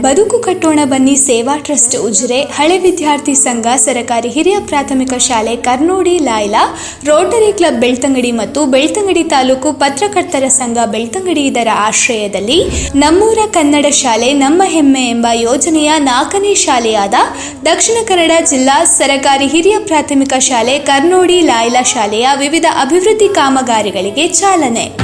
ಬದುಕು ಕಟ್ಟೋಣ ಬನ್ನಿ ಸೇವಾ ಟ್ರಸ್ಟ್ ಉಜಿರೆ. ಹಳೆ ವಿದ್ಯಾರ್ಥಿ ಸಂಘ, ಸರಕಾರಿ ಹಿರಿಯ ಪ್ರಾಥಮಿಕ ಶಾಲೆ, ಕರ್ನೋಡಿ, ಲಾಯ್ಲಾ, ರೋಟರಿ ಕ್ಲಬ್ ಬೆಳ್ತಂಗಡಿ ಮತ್ತು ಬೆಳ್ತಂಗಡಿ ತಾಲೂಕು ಪತ್ರಕರ್ತರ ಸಂಘ ಬೆಳ್ತಂಗಡಿ ಇದರ ಆಶ್ರಯದಲ್ಲಿ ನಮ್ಮೂರ ಕನ್ನಡ ಶಾಲೆ, ನಮ್ಮ ಹೆಮ್ಮೆ ಎಂಬ ಯೋಜನೆಯ ನಾಲ್ಕನೇ ಶಾಲೆಯಾದ ದಕ್ಷಿಣ ಕನ್ನಡ ಜಿಲ್ಲಾ ಸರಕಾರಿ ಹಿರಿಯ ಪ್ರಾಥಮಿಕ ಶಾಲೆ, ಕರ್ನೋಡಿ, ಲಾಯ್ಲಾ ಶಾಲೆಯ ವಿವಿಧ ಅಭಿವೃದ್ಧಿ ಕಾಮಗಾರಿಗಳಿಗೆ ಚಾಲನೆ.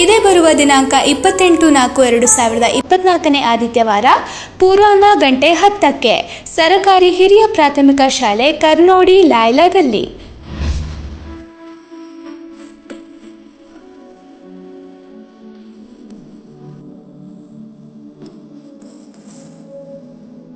ಇದೇ ಬರುವ ದಿನಾಂಕ ಇಪ್ಪತ್ತೆಂಟು ನಾಲ್ಕು ಎರಡು ಸಾವಿರದ ಇಪ್ಪತ್ನಾಲ್ಕನೇ ಆದಿತ್ಯವಾರ ಪೂರ್ವಾಹ್ನ ಗಂಟೆ ಹತ್ತಕ್ಕೆ, ಸರಕಾರಿ ಹಿರಿಯ ಪ್ರಾಥಮಿಕ ಶಾಲೆ ಕರ್ನೋಡಿ, ಲಾಯ್ಲಾದಲ್ಲಿ.